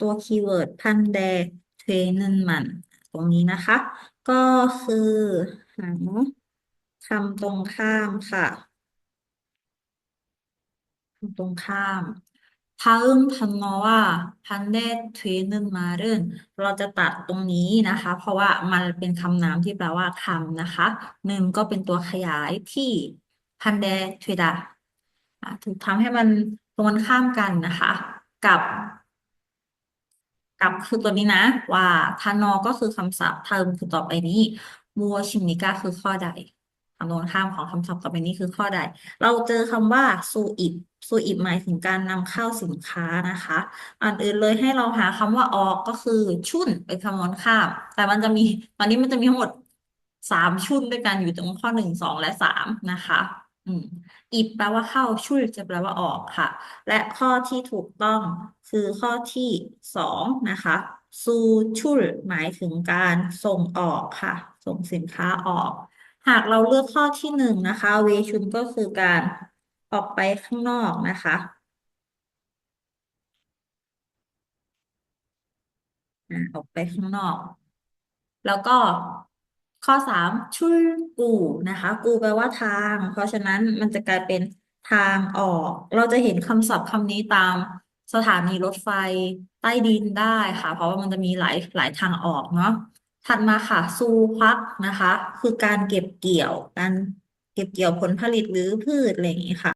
ตัวคีย์เวิร์ดพันเดเทรนนมัน ตรงนี้นะคะ ก็คือหาคำตรงข้ามค่ะคำตรงข้ามพาอึมพันมอว่าพนเดทวีนึนมาเรนเราจะตัดตรงนี้นะคะ เพราะว่ามันเป็นคำนามที่แปลว่าคำนะคะหนึ่งก็เป็นตัวขยายที่พันเดทวีดถูกทำให้มันตรงกันข้ามกันนะคะ กับ กับคือตัวนี้นะ ว่าทานอก็คือคำศัพท์เทอมคือต่อไปนี้มัวชิมนิก้าคือข้อใดคำตรงข้ามของคำศัพท์ต่อไปนี้คือข้อใด เราเจอคำว่าซูอิบซูอิบหมายถึงการนำเข้าสินค้านะคะอันอื่นเลยให้เราหาคำว่าออกก็คือชุ่นเป็นคำนวนข้าม แต่มันจะมีตอนนี้มันจะมีทั้งหมดสามชุ่นด้วยกันอยู่ตรงข้อหนึ่งสองและสามนะคะ อืมอิบแปลว่าเข้าชุลจะแปลว่าออกค่ะ และข้อที่ถูกต้องคือข้อที่สองนะคะซูชุลหมายถึงการส่งออกค่ะ ส่งสินค้าออก หากเราเลือกข้อที่หนึ่งนะคะเวชุนก็คือการออกไปข้างนอกนะคะอ่าออกไปข้างนอก แล้วก็ ข้อสามชุลกูนะคะ กูแปลว่าทาง เพราะฉะนั้นมันจะกลายเป็นทางออก เราจะเห็นคำศัพท์คำนี้ตามสถานีรถไฟใต้ดินได้ค่ะ เพราะว่ามันจะมีหลายหลายทางออกเนาะถัดมาค่ะซูพักนะคะ คือการเก็บเกี่ยวการเก็บเกี่ยวผลผลิตหรือพืชอะไรอย่างนี้ค่ะ